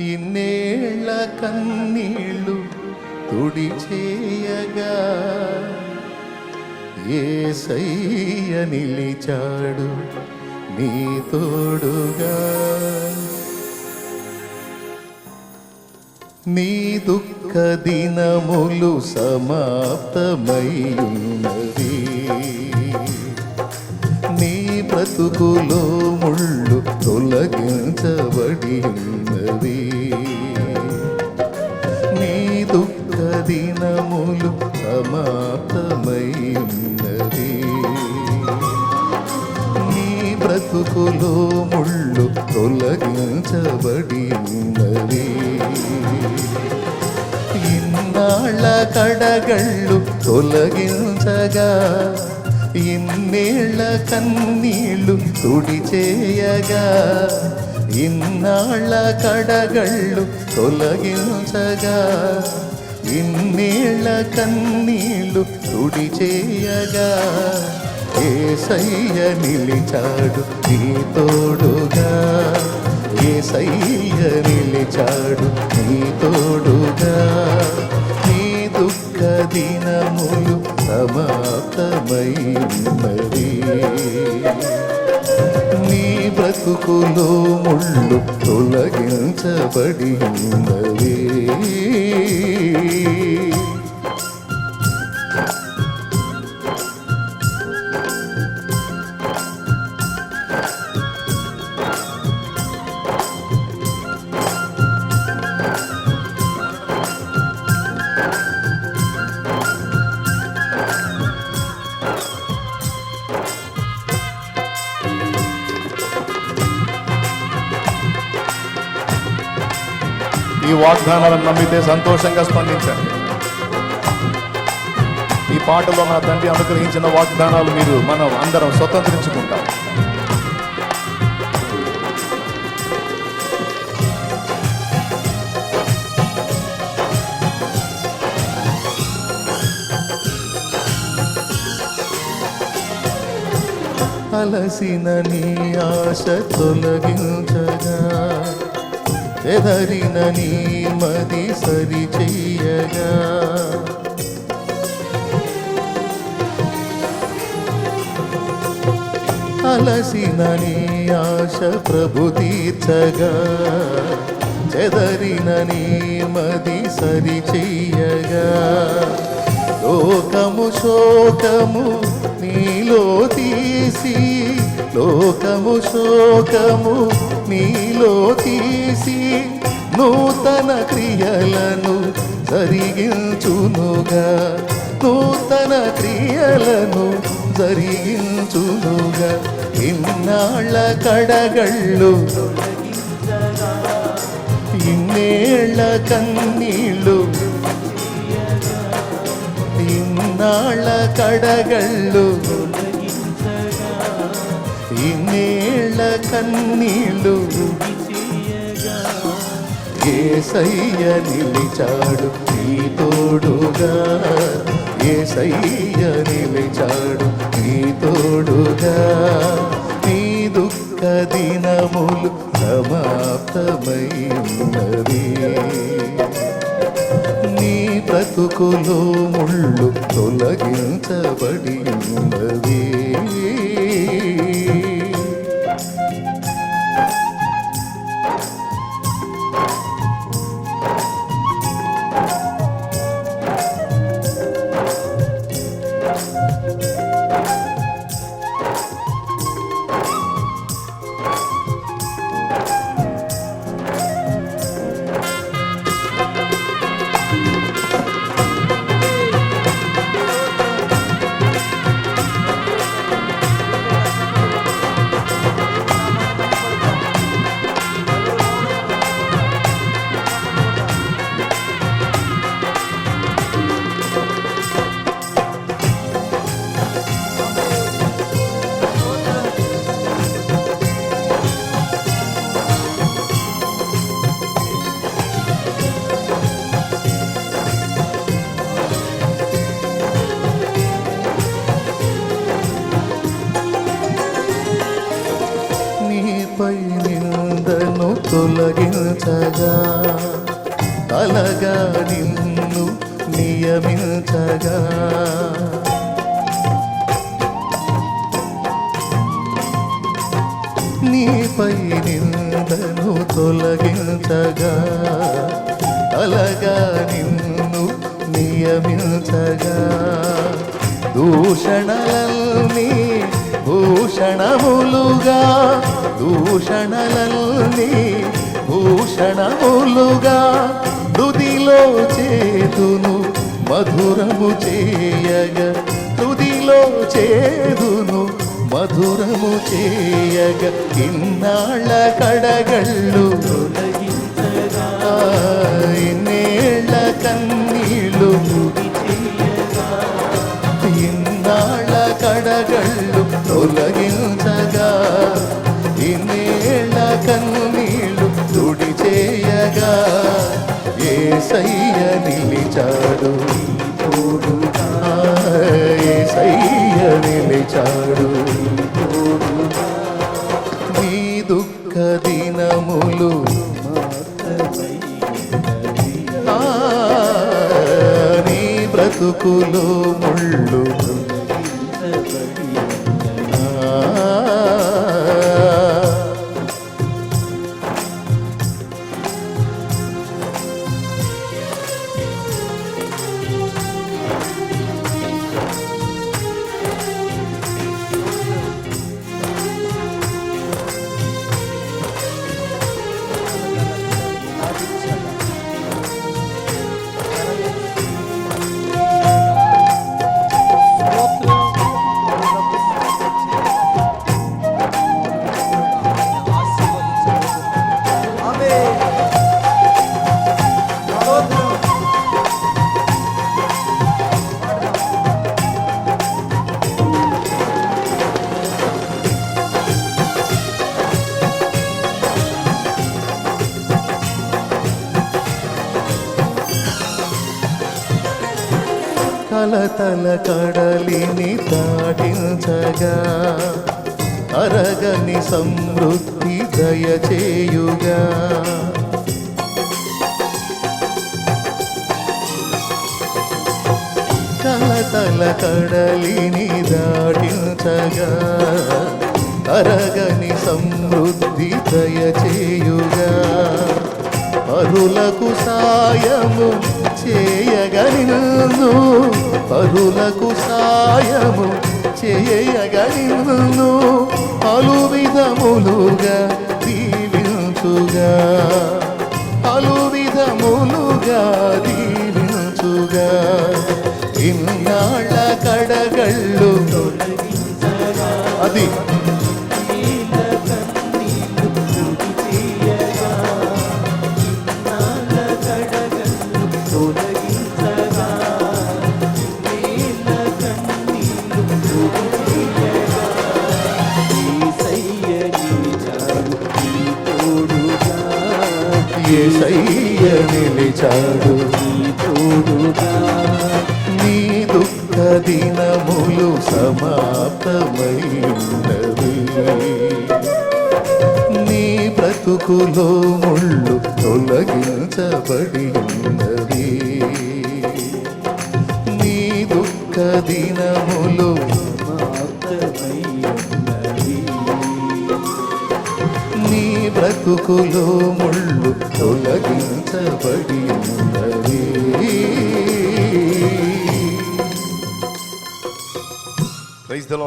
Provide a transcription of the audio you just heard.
ఇన్నేళ్ళ కన్నీళ్ళు తుడి చేయగా ఏసయ్య నిలిచాడు నీ తోడుగా? నీ దుఃఖ దినములు సమాప్తమయ్యున్నవి నీ బ్రతుకులో ముళ్ళు తొలగించబడి ఉన్నది నీ దుఃఖ దినములు సమాప్తమై ఉన్నది నీ బ్రతుకులో ముళ్ళు తొలగించబడి ఉన్నది ఇన్నాళ్ళ కడగళ్ళు తొలగించగా ఇన్నేళ్ళ కన్నీళ్ళు తుడి చేయగా ఇన్నాళ్ళ కడగళ్ళు తొలగించగా ఇన్నేళ్ళ కన్నీళ్ళు తుడి చేయగా ఏసయ్య నిలిచాడు నీ తోడుగా ఏసయ్య నిలిచాడు నీ తోడుగా నీ దుఃఖ దినములు సమాప్తమై సమాప్తమైనవి. నీ బ్రతుకులో ముళ్ళు తొలగించబడి ఉన్నవి ఈ వాగ్దానాలను నమ్మితే సంతోషంగా స్పందించండి. ఈ పాటలో మన తండ్రి అనుగ్రహించిన వాగ్దానాలు మీరు మనం అందరం స్వతంత్రించుకుంటాం. అలసిన నీ ఆశ తొలగించగా ఎదరిన నీ మది సరి చెయ్యగా అలసిన నీ ఆశ ప్రభు తీర్చగా. చెదరిన నీ మది సరి చెయ్యగా లోకము శోకము నీలో తీసి లోకము శోకము నీలో తీసి నూతన క్రియలను జరిగించునుగా. నూతన క్రియలను జరిగించునుగా. ఇన్నాళ్ళ కడగళ్ళు ఇన్నేళ్ళ కన్నీళ్ళు ఇన్నాళ్ళ కడగళ్ళు ఇన్నేళ్ళ కన్నీళ్ళు ఏసయ్య నిలిచాడు నీ తోడుగా. ఏసయ్య నిలిచాడు నీ తోడుగా. నీ దుఃఖ దినములు సమాప్తమైనవి. నీ బ్రతుకులో ముళ్ళు తొలగించబడి బాధను తొలగించగా కలగా నిన్ను నియమించగా. నీపై నిందను తొలగించగా అలగా నిన్ను నియమించగా. దూషణలల్ని భూషణములుగా దూషణలల్ని భూషణములుగా దుదిలో చేతును మధురము చేయగ తుదిలో చేదును మధురము చేయగ ఇన్నాళ్ళ కడగళ్ళు నిలిచాడు. సయ్య నిలిచాడు. నీ దుఃఖ దినములు నీ బ్రతుకులు ముళ్ళు. ఆ, కలతల కడలిని దాటించగా అరగని సమృద్ధి దయచేయుగా. కలతల కడలిని దాటించగా అరగని సమృద్ధి దయచేయుగా. అరులకు సాయము చేయగలిను పరులకు సాయము చేయగలిను పలు విధములుగా దీవించుగా. పలు విధములుగా దీవించుగా. ఇన్నాళ్ళ కడగళ్ళు. అది నిలిచాడు నీ దుఃఖ దినములు సమాప్తమై ఉన్నవి నీ బ్రతుకులో ముళ్ళు తొలగించబడి ఉన్నవి నీ దుఃఖ దినములు నీ బ్రతుకులో ముళ్ళు பார்த்தபடியுந்தவே Praise the